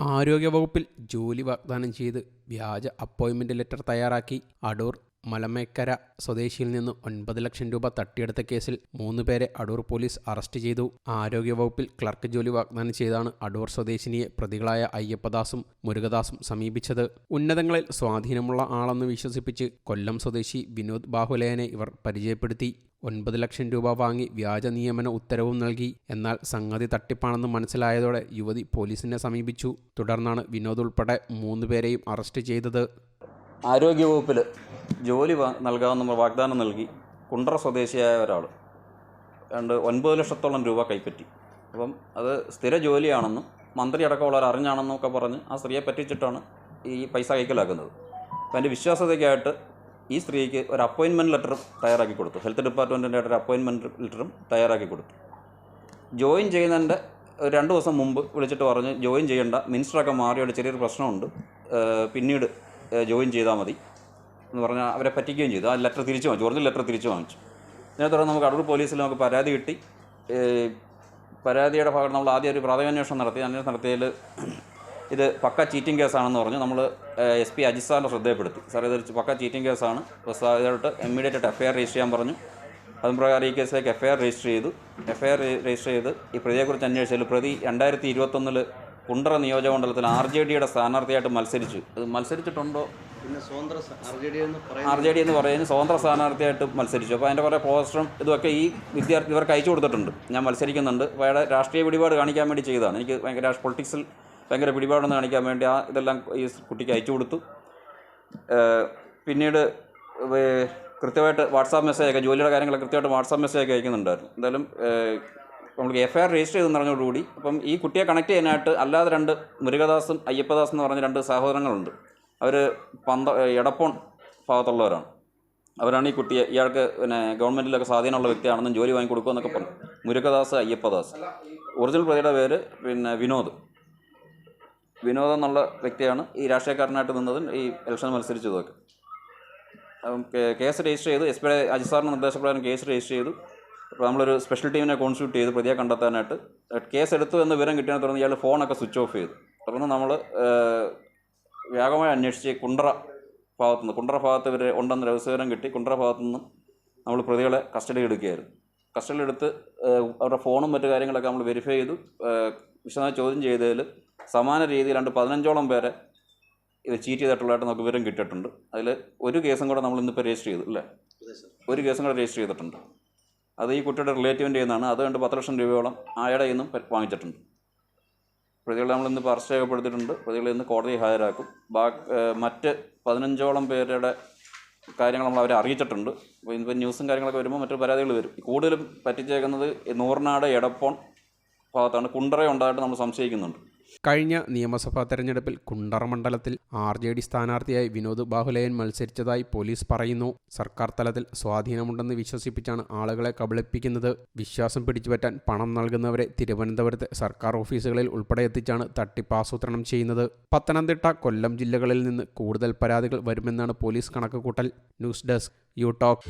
ആരോഗ്യവകുപ്പിൽ ജോലി വാഗ്ദാനം ചെയ്ത് വ്യാജ അപ്പോയിൻമെന്റ് ലെറ്റർ തയ്യാറാക്കി. അടൂർ മലമേക്കര സ്വദേശിയിൽ നിന്ന് ഒൻപത് ലക്ഷം രൂപ തട്ടിയെടുത്ത കേസിൽ മൂന്ന് പേരെ അടൂർ പോലീസ് അറസ്റ്റ് ചെയ്തു. ആരോഗ്യവകുപ്പിൽ ക്ലർക്ക് ജോലി വാഗ്ദാനം ചെയ്താണ് അടൂർ സ്വദേശിനിയെ പ്രതികളായ അയ്യപ്പദാസും മുരുകദാസും സമീപിച്ചത്. ഉന്നതങ്ങളിൽ സ്വാധീനമുള്ള ആളെന്ന് വിശ്വസിപ്പിച്ച് കൊല്ലം സ്വദേശി വിനോദ് ബാഹുലയനെ ഇവർ പരിചയപ്പെടുത്തി. ഒൻപത് ലക്ഷം രൂപ വാങ്ങി വ്യാജ നിയമന ഉത്തരവും നൽകി. എന്നാൽ സംഗതി തട്ടിപ്പാണെന്ന് മനസ്സിലായതോടെ യുവതി പോലീസിനെ സമീപിച്ചു. തുടർന്നാണ് വിനോദ് ഉൾപ്പെടെ മൂന്ന് പേരെയും അറസ്റ്റ് ചെയ്തത്. ആരോഗ്യവകുപ്പിൽ ജോലി നൽകാമെന്ന് വാഗ്ദാനം നൽകി. കുണ്ടറ സ്വദേശിയായ ഒരാൾ രണ്ട് ഒൻപത് ലക്ഷത്തോളം രൂപ കൈപ്പറ്റി. അപ്പം അത് സ്ഥിര ജോലിയാണെന്നും മന്ത്രി അടക്കമുള്ളവർ അറിഞ്ഞാണെന്നൊക്കെ പറഞ്ഞ് ആ സ്ത്രീയെ പറ്റിച്ചിട്ടാണ് ഈ പൈസ കൈക്കലാക്കുന്നത്. അപ്പം എന്റെ വിശ്വാസതയ്ക്കായിട്ട് ഈ സ്ത്രീക്ക് ഒരു അപ്പോയിൻമെന്റ് ലെറ്ററും തയ്യാറാക്കി കൊടുത്തു. ഹെൽത്ത് ഡിപ്പാർട്ട്മെന്റിന്റെ ഒരു അപ്പോയിൻമെന്റ് ലെറ്ററും തയ്യാറാക്കി കൊടുത്തു. ജോയിൻ ചെയ്യുന്നതിന്റെ രണ്ട് ദിവസം മുമ്പ് വിളിച്ചിട്ട് പറഞ്ഞ് ജോയിൻ ചെയ്യേണ്ട. മിനിസ്റ്ററൊക്കെ മാറിയുള്ള ചെറിയൊരു പ്രശ്നമുണ്ട്. പിന്നീട് ജോയിൻ ചെയ്താൽ മതി. എന്ന് പറഞ്ഞാൽ അവരെ പറ്റിക്കുകയും ചെയ്തു. ആ ലെറ്റർ തിരിച്ചു വാങ്ങിച്ചു. ഒറിജിനൽ ലെറ്റർ തിരിച്ചു വാങ്ങിച്ചു. ഇതിനെ തുടർന്ന് നമുക്ക് അടൂർ പോലീസിൽ നമുക്ക് പരാതി കിട്ടി. പരാതിയുടെ ഭാഗത്ത് നമ്മൾ ആദ്യം ഒരു പ്രാഥമിക അന്വേഷണം നടത്തി. അന്വേഷണം നടത്തിയതിൽ ഇത് പക്ക ചീറ്റിംഗ് കേസാണെന്ന് പറഞ്ഞു. നമ്മൾ എസ് പി അജിത് സാറിന്റെ ശ്രദ്ധയപ്പെടുത്തി സാർ ഇതൊരു പക്ക ചീറ്റിംഗ് കേസാണ്. പ്രസ്താവിതമായിട്ട് ഇമ്മീഡിയറ്റ് ആയിട്ട് എഫ് ഐ രജിസ്റ്റർ ചെയ്യാൻ പറഞ്ഞു. അതും പ്രകാരം ഈ കേസിലേക്ക് എഫ് ഐ രജിസ്റ്റർ ചെയ്തു. എഫ് ഐ ആർ രജിസ്റ്റർ ചെയ്ത് ഈ പ്രതിയെക്കുറിച്ച് അന്വേഷിച്ചാൽ പ്രതി രണ്ടായിരത്തി ഇരുപത്തൊന്നിൽ കുണ്ട്ര നിയോജകമണ്ഡലത്തിൽ ആർ ജെ ഡിയുടെ സ്ഥാനാർത്ഥിയായിട്ട് മത്സരിച്ചു. അത് മത്സരിച്ചിട്ടുണ്ടോ? പിന്നെ സ്വതന്ത്ര ആർ ജെ ഡി എന്ന് പറയുന്നത് സ്വതന്ത്ര സ്ഥാനാർത്ഥിയായിട്ട് മത്സരിച്ചു. അപ്പോൾ അതിന്റെ കുറേ പോസ്റ്ററും ഇതൊക്കെ ഈ വിദ്യാർത്ഥി ഇവർക്ക് അയച്ചു കൊടുത്തിട്ടുണ്ട്. ഞാൻ മത്സരിക്കുന്നുണ്ട്. അപ്പോൾ അയാളുടെ രാഷ്ട്രീയ പിടിപാട് കാണിക്കാൻ വേണ്ടി ചെയ്തതാണ്. എനിക്ക് ഭയങ്കര പൊളിറ്റിക്സിൽ ഭയങ്കര പിടിപാടെന്ന് കാണിക്കാൻ വേണ്ടി ആ ഇതെല്ലാം ഈ കുട്ടിക്ക് അയച്ചു കൊടുത്തു. പിന്നീട് കൃത്യമായിട്ട് വാട്സാപ്പ് മെസ്സേജ് അയക്കാം ജോലിയുടെ കാര്യങ്ങളൊക്കെ കൃത്യമായിട്ട് വാട്സാപ്പ് മെസ്സേജ് അയക്കുന്നുണ്ടായിരുന്നു. എന്തായാലും നമുക്ക് എഫ് ഐ ആർ രജിസ്റ്റർ ചെയ്തെന്ന് പറഞ്ഞതോടുകൂടി അപ്പം ഈ കുട്ടിയെ കണക്ട് ചെയ്യാനായിട്ട് അല്ലാതെ രണ്ട് മുരുകദാസും അയ്യപ്പദാസ് എന്ന് പറഞ്ഞ രണ്ട് സഹോദരങ്ങളുണ്ട്. അവർ പന്ത എടപ്പോൺ ഭാഗത്തുള്ളവരാണ്. അവരാണ് ഈ കുട്ടിയെ ഇയാൾക്ക് പിന്നെ ഗവൺമെന്റിലൊക്കെ സ്വാധീനമുള്ള വ്യക്തിയാണെന്നും ജോലി വാങ്ങി കൊടുക്കുമെന്നൊക്കെ പറഞ്ഞു. മുരുകദാസ് അയ്യപ്പദാസ്. ഒറിജിനൽ പ്രതിയുടെ പേര് പിന്നെ വിനോദ്. വിനോദ് എന്നുള്ള വ്യക്തിയാണ് ഈ രാഷ്ട്രീയക്കാരനായിട്ട് നിന്നതും ഈ ഇലക്ഷൻ മത്സരിച്ചതൊക്കെ കേസ് രജിസ്റ്റർ ചെയ്തു. എസ് പിയുടെ അജിത് സാറിന് നിർദ്ദേശപ്രകാരം കേസ് രജിസ്റ്റർ ചെയ്തു. അപ്പോൾ നമ്മളൊരു സ്പെഷ്യൽ ടീമിനെ കോൺസ്റ്റിറ്റ്യൂട്ട് ചെയ്ത് പ്രതിയെ കണ്ടെത്താനായിട്ട് കേസ് എടുത്തു എന്ന് വിവരം കിട്ടിയതിനെ തുടർന്ന് ഇയാൾ ഫോണൊക്കെ സ്വിച്ച് ഓഫ് ചെയ്തു. തുടർന്ന് നമ്മൾ വ്യാപകമായി അന്വേഷിച്ച് കുണ്ട്ര ഭാഗത്തുനിന്ന് കുണ്ട്ര ഭാഗത്ത് ഇവർ ഉണ്ടെന്ന് രഹസ്യവിവരം കിട്ടി. കുണ്ട്ര ഭാഗത്തുനിന്ന് നമ്മൾ പ്രതികളെ കസ്റ്റഡി എടുക്കുകയായിരുന്നു. കസ്റ്റഡി എടുത്ത് ഏഹ്, അവരുടെ ഫോണും മറ്റു കാര്യങ്ങളൊക്കെ നമ്മൾ വെരിഫൈ ചെയ്തു. വിശദമായി ചോദ്യം ചെയ്തതിൽ സമാന രീതിയിൽ രണ്ട് പതിനഞ്ചോളം പേരെ ഇത് ചീറ്റ് ചെയ്തിട്ടുള്ളതായിട്ട് നമുക്ക് വിവരം കിട്ടിയിട്ടുണ്ട്. അതിൽ ഒരു കേസും കൂടെ നമ്മൾ ഇന്നിപ്പോൾ രജിസ്റ്റർ ചെയ്തു അല്ലേ? ഒരു കേസും കൂടെ രജിസ്റ്റർ ചെയ്തിട്ടുണ്ട്. അത് ഈ കുട്ടിയുടെ റിലേറ്റീവിന്റെ നിന്നാണ് അത് കണ്ട് പത്ത് ലക്ഷം രൂപയോളം അയാളുടെ നിന്നും വാങ്ങിച്ചിട്ടുണ്ട്. പ്രതികളെ നമ്മൾ ഇന്ന് അറസ്റ്റ് രേഖപ്പെടുത്തിയിട്ടുണ്ട്. പ്രതികളെ ഇന്ന് കോടതി ഹാജരാക്കും. ബാ ഏഹ് മറ്റ് പതിനഞ്ചോളം പേരുടെ കാര്യങ്ങൾ നമ്മൾ അവരെ അറിയിച്ചിട്ടുണ്ട്. അപ്പോൾ ഇന്നിപ്പോൾ ന്യൂസും കാര്യങ്ങളൊക്കെ വരുമ്പോൾ മറ്റു പരാതികൾ വരും. കൂടുതലും പറ്റിച്ചേക്കുന്നത് നൂറിനാട് എടപ്പോൺ ഭാഗത്താണ്. കുണ്ടറ ഉണ്ടായിട്ട് നമ്മൾ സംശയിക്കുന്നുണ്ട്. കഴിഞ്ഞ നിയമസഭാ തെരഞ്ഞെടുപ്പിൽ കുണ്ടറ മണ്ഡലത്തിൽ ആർ ജെ ഡി സ്ഥാനാർത്ഥിയായി വിനോദ് ബാഹുലയൻ മത്സരിച്ചതായി പോലീസ് പറയുന്നു. സർക്കാർ തലത്തിൽ സ്വാധീനമുണ്ടെന്ന് വിശ്വസിപ്പിച്ചാണ് ആളുകളെ കബളിപ്പിക്കുന്നത്. വിശ്വാസം പിടിച്ചുപറ്റാൻ പണം നൽകുന്നവരെ തിരുവനന്തപുരത്തെ സർക്കാർ ഓഫീസുകളിൽ ഉൾപ്പെടെ എത്തിച്ചാണ് തട്ടിപ്പാസൂത്രണം ചെയ്യുന്നത്. പത്തനംതിട്ട കൊല്ലം ജില്ലകളിൽ നിന്ന് കൂടുതൽ പരാതികൾ വരുമെന്നാണ് പോലീസ് കണക്കുകൂട്ടൽ. News desk you talk.